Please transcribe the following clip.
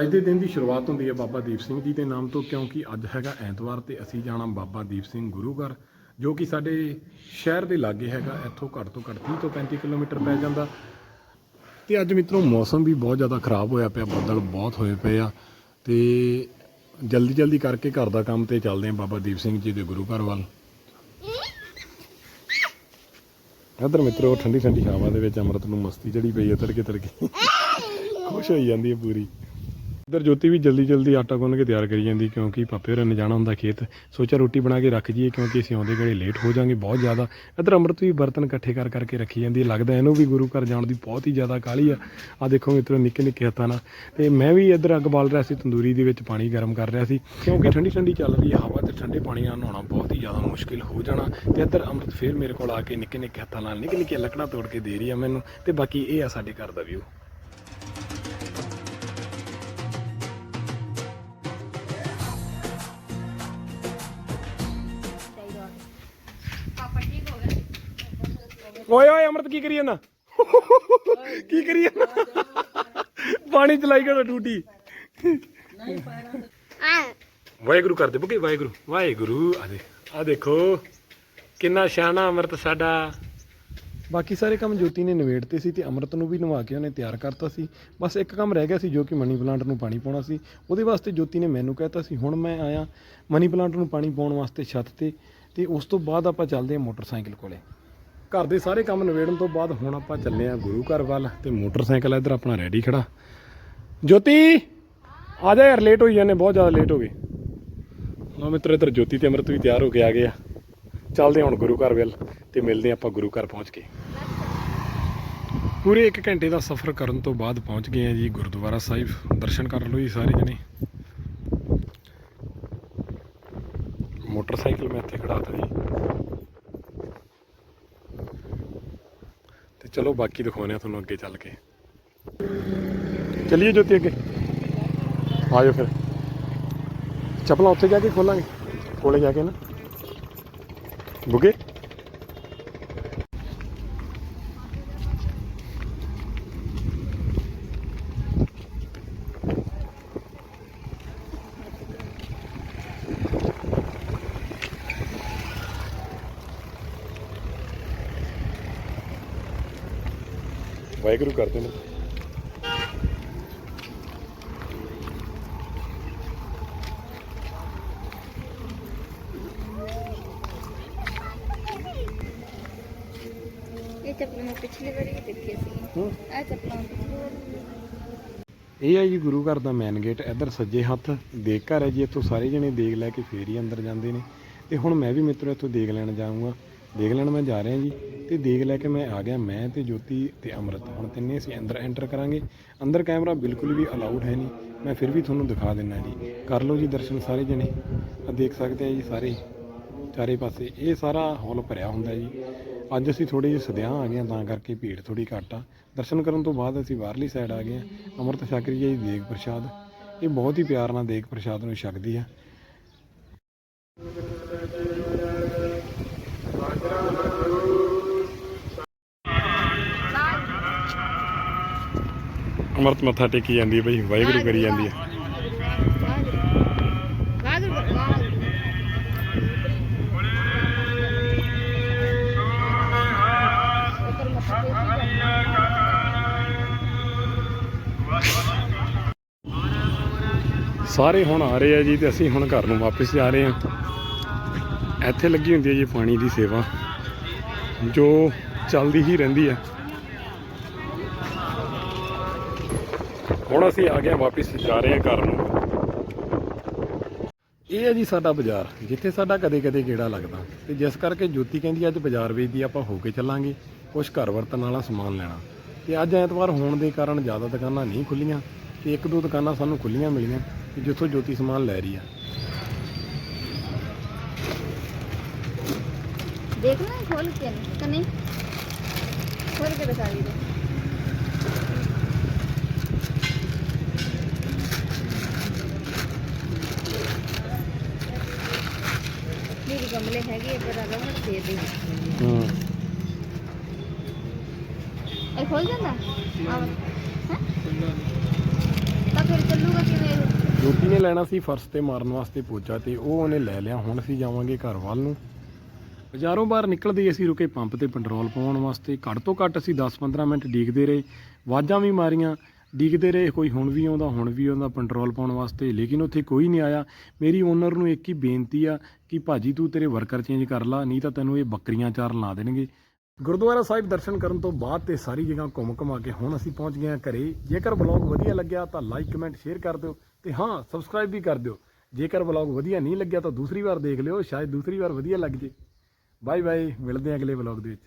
ਅੱਜ ਦੇ ਦਿਨ ਦੀ ਸ਼ੁਰੂਆਤ ਹੁੰਦੀ ਹੈ ਬਾਬਾ ਦੀਪ ਸਿੰਘ ਜੀ ਦੇ ਨਾਮ ਤੋਂ, ਕਿਉਂਕਿ ਅੱਜ ਹੈਗਾ ਐਤਵਾਰ ਤੇ ਅਸੀਂ ਜਾਣਾ ਬਾਬਾ ਦੀਪ ਸਿੰਘ ਗੁਰੂ ਘਰ ਜੋ ਕਿ ਸਾਡੇ ਸ਼ਹਿਰ ਦੇ ਲਾਗੇ ਹੈਗਾ, ਇੱਥੋਂ ਘੱਟ ਤੋਂ ਘੱਟ 30 ਤੋਂ 35 ਕਿਲੋਮੀਟਰ ਪੈ ਜਾਂਦਾ। ਤੇ ਅੱਜ ਮਿੱਤਰੋ, ਮੌਸਮ ਵੀ ਬਹੁਤ ਜ਼ਿਆਦਾ ਖਰਾਬ ਹੋਇਆ ਪਿਆ, ਬੱਦਲ ਬਹੁਤ ਹੋਏ ਪਏ ਆ। ਤੇ ਜਲਦੀ ਜਲਦੀ ਕਰਕੇ ਘਰ ਦਾ ਕੰਮ ਤੇ ਚੱਲਦੇ ਆ ਬਾਬਾ ਦੀਪ ਸਿੰਘ ਜੀ ਦੇ ਗੁਰੂ ਘਰ ਵੱਲ। ਇੱਧਰ ਮਿੱਤਰੋ ਠੰਡੀ ਠੰਡੀ ਹਵਾ ਦੇ ਵਿੱਚ ਅੰਮ੍ਰਿਤ ਨੂੰ ਮਸਤੀ ਚੜੀ ਪਈ ਹੈ ਤੜਕੇ ਤੜਕੇ ਖੁਸ਼ ਹੋਈ ਜਾਂਦੀ ਹੈ ਪੂਰੀ। ਇੱਧਰ ਜੋਤੀ ਵੀ ਜਲਦੀ ਜਲਦੀ ਆਟਾ ਗੁੰਨ ਕੇ ਤਿਆਰ ਕਰੀ ਜਾਂਦੀ, ਕਿਉਂਕਿ ਪਾਪੇ ਹੋਰਾਂ ਨੇ ਜਾਣਾ ਹੁੰਦਾ ਖੇਤ। ਸੋਚਿਆ ਰੋਟੀ ਬਣਾ ਕੇ ਰੱਖ ਜੀਏ ਕਿਉਂਕਿ ਅਸੀਂ ਆਉਂਦੇ ਘੜੇ ਲੇਟ ਹੋ ਜਾਾਂਗੇ ਬਹੁਤ ਜ਼ਿਆਦਾ। ਇੱਧਰ ਅੰਮ੍ਰਿਤ ਵੀ ਬਰਤਨ ਇਕੱਠੇ ਕਰ ਕਰਕੇ ਰੱਖੀ ਜਾਂਦੀ ਹੈ। ਲੱਗਦਾ ਇਹਨੂੰ ਵੀ ਗੁਰੂ ਘਰ ਜਾਣ ਦੀ ਬਹੁਤ ਹੀ ਜ਼ਿਆਦਾ ਕਾਹਲੀ ਆ। ਆ ਦੇਖੋ ਮਿੱਤਰੋ, ਨਿੱਕੇ ਨਿੱਕੇ ਹੱਥਾਂ ਨਾਲ। ਤੇ ਮੈਂ ਵੀ ਇੱਧਰ ਅੱਗ ਬਾਲ ਰਿਹਾ ਸੀ, ਤੰਦੂਰੀ ਦੇ ਵਿੱਚ ਪਾਣੀ ਗਰਮ ਕਰ ਰਿਹਾ ਸੀ। ਕਿਉਂਕਿ ਠੰਡੀ ਠੰਡੀ ਚੱਲ ਰਹੀ ਹੈ, ਹਵਾ ਤੇ ਠੰਡੇ ਪਾਣੀ ਨਾਲ ਨਹਾਉਣਾ ਬਹੁਤ ਹੀ ਜ਼ਿਆਦਾ ਮੁਸ਼ਕਿਲ ਹੋ ਜਾਣਾ। ਤੇ ਇੱਧਰ ਅੰਮ੍ਰਿਤ ਫੇਰ ਮੇਰੇ ਕੋਲ ਆ ਕੇ ਨਿੱਕੇ ਨਿੱਕੇ ਹੱਥਾਂ ਨਾਲ ਨਿੱਕੇ ਨਿੱਕੇ ਲੱਕੜਾਂ ਤੋੜ ਕੇ ਦੇ ਰਹੀ ਆ ਮੈਨੂੰ। ਤੇ ਬਾਕੀ ਇਹ ਆ ਸਾਡੇ ਘਰ ਦਾ ਵਿਊ ਓਏ ਓਏ ਅਮਰਤ, ਕੀ ਕਰੀ ਜਾਂਦਾ? ਕੀ ਕਰੀ ਜਾਂਦਾ? ਪਾਣੀ ਚਲਾਈ ਗਿਆ ਟੂਟੀ ਵਾਹਿਗੁਰੂ ਕਰਦੇ ਬੁਕੇ, ਵਾਹਿਗੁਰੂ ਵਾਹਿਗੁਰੂ। ਆ ਦੇ, ਆ ਦੇਖੋ, ਕਿੰਨਾ ਸ਼ਾਨਾ ਅਮਰਤ ਸਾਡਾ। ਬਾਕੀ ਸਾਰੇ ਕੰਮ ਜੋਤੀ ਨੇ ਨਿਬੇੜਤੇ ਸੀ ਤੇ ਅਮਰਤ ਨੂੰ ਵੀ ਨਵਾ ਕੇ ਉਹਨੇ ਤਿਆਰ ਕਰਤਾ ਸੀ। ਬਸ ਇੱਕ ਕੰਮ ਰਹਿ ਗਿਆ ਸੀ, ਜੋ ਕਿ ਮਨੀ ਪਲਾਂਟ ਨੂੰ ਪਾਣੀ ਪਾਉਣਾ ਸੀ। ਉਹਦੇ ਵਾਸਤੇ ਜੋਤੀ ਨੇ ਮੈਨੂੰ ਕਹਿਤਾ ਸੀ, ਹੁਣ ਮੈਂ ਆਇਆ। ਮਨੀ ਪਲਾਂਟ ਨੂੰ ਪਾਣੀ ਪਾਉਣ ਵਾਸਤੇ ਛੱਤ ਤੇ ਤੇ ਉਸ ਤੋਂ ਬਾਅਦ ਆਪਾਂ ਚੱਲਦੇ ਹਾਂ ਮੋਟਰਸਾਈਕਲ ਕੋਲੇ। ਘਰ ਦੇ ਸਾਰੇ ਕੰਮ ਨਿਬੇੜਨ ਤੋਂ ਬਾਅਦ ਹੁਣ ਆਪਾਂ ਚੱਲੇ ਆ ਗੁਰੂ ਘਰ ਵੱਲ ਤੇ ਮੋਟਰਸਾਈਕਲ ਇੱਧਰ ਆਪਣਾ ਰੈਡੀ ਖੜਾ। ਜੋਤੀ, ਆ ਜਾ ਯਾਰ ਲੇਟ ਹੋਈ ਜਾਂਦੇ, ਬਹੁਤ ਜ਼ਿਆਦਾ ਲੇਟ ਹੋ ਗਏ। ਲਓ ਮਿੱਤਰ, ਇੱਧਰ ਜੋਤੀ ਤੇ ਅਮਰਤ ਵੀ ਤਿਆਰ ਹੋ ਕੇ ਆ ਗਏ ਆ। ਚੱਲਦੇ ਹਾਂ ਹੁਣ ਗੁਰੂ ਘਰ ਵੱਲ ਤੇ ਮਿਲਦੇ ਹਾਂ ਆਪਾਂ ਗੁਰੂ ਘਰ ਪਹੁੰਚ ਕੇ। ਪੂਰੇ 1 ਘੰਟੇ ਦਾ ਸਫ਼ਰ ਕਰਨ ਤੋਂ ਬਾਅਦ ਪਹੁੰਚ ਗਏ ਆ ਜੀ ਗੁਰਦੁਆਰਾ ਸਾਹਿਬ। ਦਰਸ਼ਨ ਕਰ ਲਓ ਜੀ ਸਾਰੇ ਜਣੇ। ਮੋਟਰਸਾਈਕਲ ਮੈਂ ਇੱਥੇ ਖੜਾਤਾ ਜੀ। ਤੇ ਚਲੋ ਬਾਕੀ ਦਿਖਾਉਂਦੇ ਆ ਤੁਹਾਨੂੰ ਅੱਗੇ ਚੱਲ ਕੇ। ਚੱਲੀਏ ਜੋਤੀ ਅੱਗੇ। ਆਜੋ ਫਿਰ। ਚੱਪਲਾਂ ਉੱਥੇ ਜਾ ਕੇ ਖੋਲਾਂਗੇ। ਕੋਲੇ ਜਾ ਕੇ ਨਾ। ਬੁਗੇ? ਵਾਹਿਗੁਰੂ ਕਰਦੇ ਨੇ। ਇਹ ਚੱਪਲਾਂ ਮੈਂ ਪਿਛਲੀ ਵਾਰੀ ਵੀ ਦੇਖੀ ਸੀ। ਹੂੰ। ਚੱਪਲਾਂ ਇਹ ਜੀ ਗੁਰੂ ਘਰ ਦਾ ਮੇਨ ਗੇਟ ਇੱਧਰ ਸੱਜੇ ਹੱਥ ਦੇਗ ਘਰ ਹੈ ਜੀ ਇੱਥੋਂ ਸਾਰੇ ਜਣੇ ਦੇਗ ਲੈ ਕੇ ਫੇਰ ਹੀ ਅੰਦਰ ਜਾਂਦੇ ਨੇ। ਤੇ ਹੁਣ ਮੈਂ ਵੀ ਮਿੱਤਰੋ ਇੱਥੋਂ ਦੇਗ ਲੈਣ ਜਾਊਂਗਾ। ਦੇਗ ਲੈਣ ਮੈਂ ਜਾ ਰਿਹਾ ਜੀ। ਤੇ ਦੇਖ ਲੈ ਕੇ ਮੈਂ ਆ ਗਿਆ, ਮੈਂ ਤੇ ਜੋਤੀ ਤੇ ਅਮਰਤ। ਹੁਣ ਤਿੰਨੇ ਅਸੀਂ ਅੰਦਰ ਐਂਟਰ ਕਰਾਂਗੇ। ਅੰਦਰ ਕੈਮਰਾ ਬਿਲਕੁਲ ਵੀ ਅਲਾਉਡ ਹੈ ਨਹੀਂ। ਮੈਂ ਫਿਰ ਵੀ ਤੁਹਾਨੂੰ ਦਿਖਾ ਦਿੰਨਾ ਜੀ। ਕਰ ਲਓ ਜੀ ਦਰਸ਼ਨ ਸਾਰੇ ਜਣੇ। ਆ ਦੇਖ ਸਕਦੇ ਆ ਜੀ ਸਾਰੇ, ਚਾਰੇ ਪਾਸੇ। ਇਹ ਸਾਰਾ ਹਾਲ ਭਰਿਆ ਹੁੰਦਾ ਜੀ। ਅੱਜ ਅਸੀਂ ਥੋੜੇ ਜਿਹੇ ਸਦਿਆਂ ਆ ਗਏ ਹਾਂ, ਤਾਂ ਕਰਕੇ ਭੀੜ ਥੋੜੀ ਘੱਟ ਆ। ਦਰਸ਼ਨ ਕਰਨ ਤੋਂ ਬਾਅਦ ਅਸੀਂ ਬਾਹਰਲੀ ਸਾਈਡ ਆ ਗਏ ਹਾਂ। ਅੰਮ੍ਰਿਤ ਛਕ ਹੈ ਜੀ ਦੇਗ ਪ੍ਰਸ਼ਾਦ। ਇਹ ਬਹੁਤ ਹੀ ਪਿਆਰ ਨਾਲ ਦੇਗ ਪ੍ਰਸ਼ਾਦ ਨੂੰ ਛਕਦੀ ਆ। ਅੰਮ੍ਰਿਤ ਮੱਥਾ ਟੇਕੀ ਜਾਂਦੀ ਹੈ ਬਈ, ਵਾਹਿਗੁਰੂ ਕਰੀ ਜਾਂਦੀ ਹੈ। ਸਾਰੇ ਹੁਣ ਆ ਰਹੇ ਆ ਜੀ ਤੇ ਅਸੀਂ ਹੁਣ ਘਰ ਨੂੰ ਵਾਪਸ ਜਾ ਰਹੇ ਹਾਂ। ਇੱਥੇ ਲੱਗੀ ਹੁੰਦੀ ਹੈ ਜੀ ਪਾਣੀ ਦੀ ਸੇਵਾ, ਜੋ ਚੱਲਦੀ ਹੀ ਰਹਿੰਦੀ ਹੈ। ਹੁਣ ਅਸੀਂ ਆ ਗਏ ਵਾਪਸ ਜਾ ਰਹੇ ਹਾਂ ਘਰ ਨੂੰ। ਇਹ ਹੈ ਜੀ ਸਾਡਾ ਬਾਜ਼ਾਰ ਜਿੱਥੇ ਸਾਡਾ ਕਦੇ-ਕਦੇ ਗੇੜਾ ਲੱਗਦਾ। ਤੇ ਜਿਸ ਕਰਕੇ ਜੋਤੀ ਕਹਿੰਦੀ ਅੱਜ ਬਾਜ਼ਾਰ ਵੇਚਦੀ ਆਪਾਂ ਹੋ ਕੇ ਚੱਲਾਂਗੇ ਕੁਝ ਘਰ ਵਰਤਣ ਵਾਲਾ ਸਮਾਨ ਲੈਣਾ। ਤੇ ਅੱਜ ਐਤਵਾਰ ਹੋਣ ਦੇ ਕਾਰਨ ਜ਼ਿਆਦਾ ਦੁਕਾਨਾਂ ਨਹੀਂ ਖੁੱਲੀਆਂ ਤੇ ਇੱਕ ਦੋ ਦੁਕਾਨਾਂ ਸਾਨੂੰ ਖੁੱਲੀਆਂ ਮਿਲੀਆਂ ਤੇ ਜਿੱਥੋਂ ਜੋਤੀ ਸਮਾਨ ਲੈ ਰਹੀ ਆ। ਦੇਖ ਲੈ ਖੋਲ ਕੇ ਨਹੀਂ? ਖੋਲ ਕੇ ਦਿਖਾ ਦੇ गमले हैगे पर अलग मत दे दे ਹੂੰ ਇਹ ਖੋਲ ਜਾਂਦਾ ਹਾਂ ਤਾਂ ਫਿਰ ਚੱਲੂਗਾ ਕਿ ਜੋਤੀ ਨੇ ਲੈਣਾ ਸੀ ਫਰਸ਼ ਤੇ ਮਾਰਨ ਵਾਸਤੇ ਪੋਚਾ ਤੇ ਉਹ ਉਹਨੇ ਲੈ ਲਿਆ ਹੁਣ ਅਸੀਂ ਜਾਵਾਂਗੇ ਘਰ ਵੱਲ ਨੂੰ ਬਾਜ਼ਾਰੋਂ ਬਾਹਰ ਨਿਕਲਦੇ ਹੀ ਅਸੀਂ ਰੁਕੇ ਪੰਪ ਤੇ ਪੈਟਰੋਲ ਪਾਉਣ ਵਾਸਤੇ ਘੱਟ ਤੋਂ ਘੱਟ ਅਸੀਂ 10-15 ਮਿੰਟ ਡੀਕਦੇ ਰਹੇ ਵਾਜਾਂ ਵੀ ਮਾਰੀਆਂ ਡੀਕਦੇ ਰਹੇ, ਕੋਈ ਹੁਣ ਵੀ ਆਉਂਦਾ, ਹੁਣ ਵੀ ਆਉਂਦਾ ਪੈਟਰੋਲ ਪਾਉਣ ਵਾਸਤੇ। ਲੇਕਿਨ ਉੱਥੇ ਕੋਈ ਨਹੀਂ ਆਇਆ। ਮੇਰੀ ਓਨਰ ਨੂੰ ਇੱਕ ਹੀ ਬੇਨਤੀ ਆ ਕਿ ਭਾਜੀ ਤੂੰ ਤੇਰੇ ਵਰਕਰ ਚੇਂਜ ਕਰ ਲਾ, ਨਹੀਂ ਤਾਂ ਤੈਨੂੰ ਇਹ ਬੱਕਰੀਆਂ ਚਾਰ ਲਾ ਦੇਣਗੇ। ਗੁਰਦੁਆਰਾ ਸਾਹਿਬ ਦਰਸ਼ਨ ਕਰਨ ਤੋਂ ਬਾਅਦ ਤੇ ਸਾਰੀ ਜਗ੍ਹਾ ਘੁੰਮ ਘੁਮਾ ਕੇ ਹੁਣ ਅਸੀਂ ਪਹੁੰਚ ਗਏ ਹਾਂ ਘਰੇ। ਜੇਕਰ ਵਲੌਗ ਵਧੀਆ ਲੱਗਿਆ ਤਾਂ ਲਾਈਕ ਕਮੈਂਟ ਸ਼ੇਅਰ ਕਰ ਦਿਓ ਤੇ ਹਾਂ ਸਬਸਕ੍ਰਾਈਬ ਵੀ ਕਰ ਦਿਓ। ਜੇਕਰ ਵਲੌਗ ਵਧੀਆ ਨਹੀਂ ਲੱਗਿਆ ਤਾਂ ਦੂਸਰੀ ਵਾਰ ਦੇਖ ਲਿਓ, ਸ਼ਾਇਦ ਦੂਸਰੀ ਵਾਰ ਵਧੀਆ ਲੱਗ ਜੇ। ਬਾਏ ਬਾਏ ਮਿਲਦੇ ਹਾਂ ਅਗਲੇ ਵਲੌਗ ਦੇ ਵਿੱਚ।